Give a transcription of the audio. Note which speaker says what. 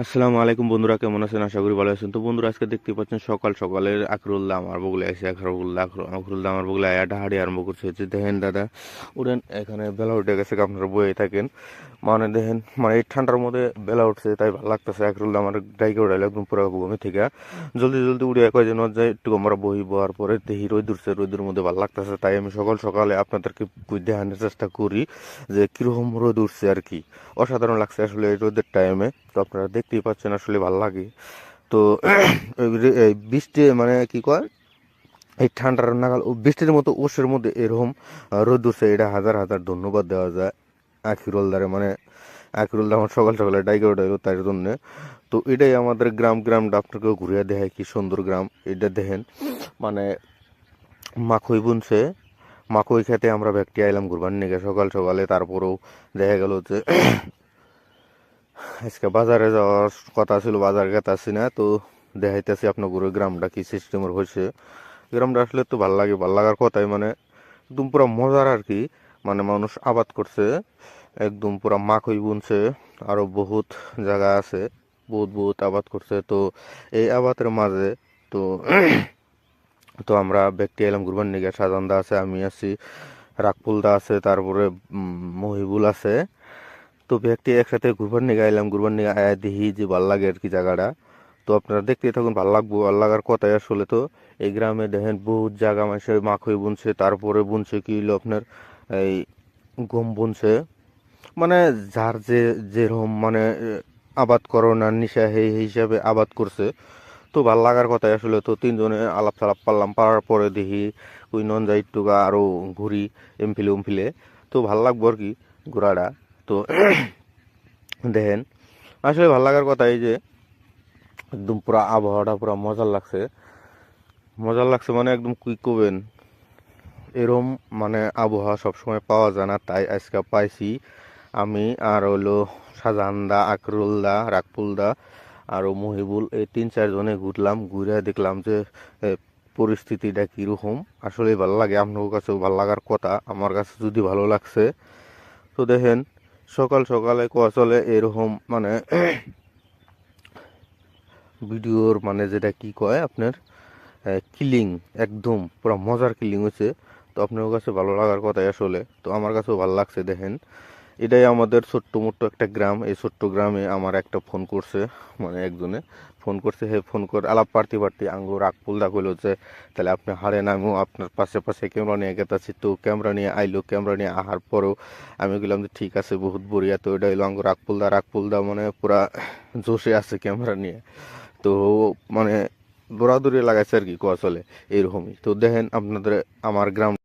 Speaker 1: আসসালামু আলাইকুম বন্ধুরা, কেমন আছেন? আশা করি ভালো আছেন। তো বন্ধুরা, আজকে দেখতে পাচ্ছেন সকাল সকালের আকরুল্লাহ আমার বগুলে এসে আকরুল্লাহ আকরুল্লাহ আমার বগুলে আয়াটা হাড়ি আরম্ভ করছে। হচ্ছে দেখেন দাদা, উড়েন, এখানে বেলা উঠে গেছে, আপনারা বয়ে থাকেন। মানে দেখেন মানে এই ঠান্ডার মধ্যে বেলা উঠছে, তাই ভালো লাগতেছে। আকরুল্লাহ আমার ডাইকে উড়াইলে একদম পুরো ঘুমে থেকে। জলদি জলদি উড়ে কয় যেন যায় একটু আমরা বহি বহার পরে দেখি, রোদ উঠছে, রোদের মধ্যে ভালো লাগতেছে। তাই আমি সকাল সকালে আপনাদেরকে দেখানোর চেষ্টা করি যে কীরকম রোদ উঠছে আর কি। অসাধারণ লাগছে আসলে এই রোদের টাইমে তো আপনারা দেখতেই পাচ্ছেন, আসলে ভালো লাগে। তো বৃষ্টি মানে কি কয়, এই ঠান্ডার নাগাল বৃষ্টির মতো ওষের মধ্যে এরকম রোদ উঠছে, এটা হাজার হাজার ধন্যবাদ দেওয়া যায়, আখিরুল দ্বারে মানে আখিরুল দা আমার সকাল সকালে ডাইকে উঠাইলো তার জন্য। তো এটাই আমাদের গ্রাম গ্রামটা আপনাকে ঘুরিয়ে দেখায় কি সুন্দর গ্রাম, এটা দেখেন মানে মাখই বুনছে, মাখই খেতে আমরা ব্যক্তি আইলাম ঘুরবার নিগে সকাল সকালে, তারপরেও দেখা গেল যে আজকে বাজারে যাওয়ার কথা ছিল, বাজার গেতাছি না, তো দেখাইতেছি আপনার ঘুরে গ্রামটা কি সিস্টেমের হয়েছে গ্রামটা আসলে তো ভালো লাগে, ভালো লাগার কথাই মানে একদম পুরো মজার আর কি মানে মানুষ আবাদ করছে, একদম পুরো মাখই বুনছে, আরও বহুত জায়গা আছে, বহুত বহুত আবাদ করছে, তো এই আবাদের মাঝে তো তো আমরা ব্যক্তি এলাম ঘুরবার নিগে সাজানদা আছে, আমি আছি রাগপুলদা আছে, তারপরে মহিবুল আছে তো ব্যক্তি একসাথে ঘুরবার নিয়ে এলাম ঘুরবার নিয়ে আয়া দেখি যে ভালো লাগে আর কি জায়গাটা। তো আপনারা দেখতে থাকুন, ভালো লাগবো, ভালো লাগার কথাই আসলে তো। এই গ্রামে দেখেন বহুত জায়গা মানুষের মাখই বুনছে, তারপরে বুনছে কি হলো আপনার, এই গম বুনছে। মানে যার যে যেরকম মানে আবাদ করোনার নিশা সেই হিসাবে আবাদ করছে। তো ভালো লাগার কথাই আসলে তো তিনজনে আলাপ সালাপ পারলাম, পারার পরে দেখি ওই নন যাই টুকা আরও ঘুরি, এমফিলে উমফিলে তো ভালো লাগবো আর কি ঘোরাটা। তো দেখেন, আসলে ভালো লাগার কথা এই যে একদম পুরো আবহাওয়াটা পুরো মজার লাগছে। মজার লাগছে মানে একদম কুই কবেন এরম মানে আবহাওয়া সবসময় পাওয়া যায় না, তাই আজকে পাইছি আমি আর হলো শাহজাহানদা আকরুলদা রাকপুলদা আর মহিবুল, এই তিন চারজনে ঘুরলাম, ঘুরে দেখলাম যে পরিস্থিতিটা কীরকম। আসলে ভালো লাগে, আপনার কাছেও ভালো লাগার কথা, আমার কাছে যদি ভালো লাগছে। তো দেখেন সকাল সকালে আসলে এরকম মানে ভিডিওর মানে যেটা কি কয় আপনার কিলিং একদম পুরো মজার কিলিং হয়েছে। তো আপনার কাছে ভালো লাগার কথাই আসলে। তো আমার কাছেও ভালো লাগছে, দেখেন। এটাই আমাদের ছোট্ট মোট্ট একটা গ্রাম। এই ছোট্ট গ্রামে আমার একটা ফোন করছে মানে একজনে ফোন করছে, হে, ফোন করে। আলাপ পারতে পারতে আঙ্গুর আকপুলদা কইলো যে, তাহলে আপনি হারে নামিও আপনার পাশে পাশে ক্যামেরা নিয়ে গেতাছি, তো ক্যামেরা নিয়ে আইলো ক্যামেরা নিয়ে আহার পরেও আমি বললাম যে, ঠিক আছে, বহুত বড়িয়া। তো এটা হইল আঙ্গুর আকপুলদা রাকপুলদা মানে পুরা জোশে আছে ক্যামেরা নিয়ে। তো মানে দৌড়াদৌড়ি লাগাইছে আর কি কোয়া চলে এইরকমই। তো দেখেন আপনাদের, আমার গ্রাম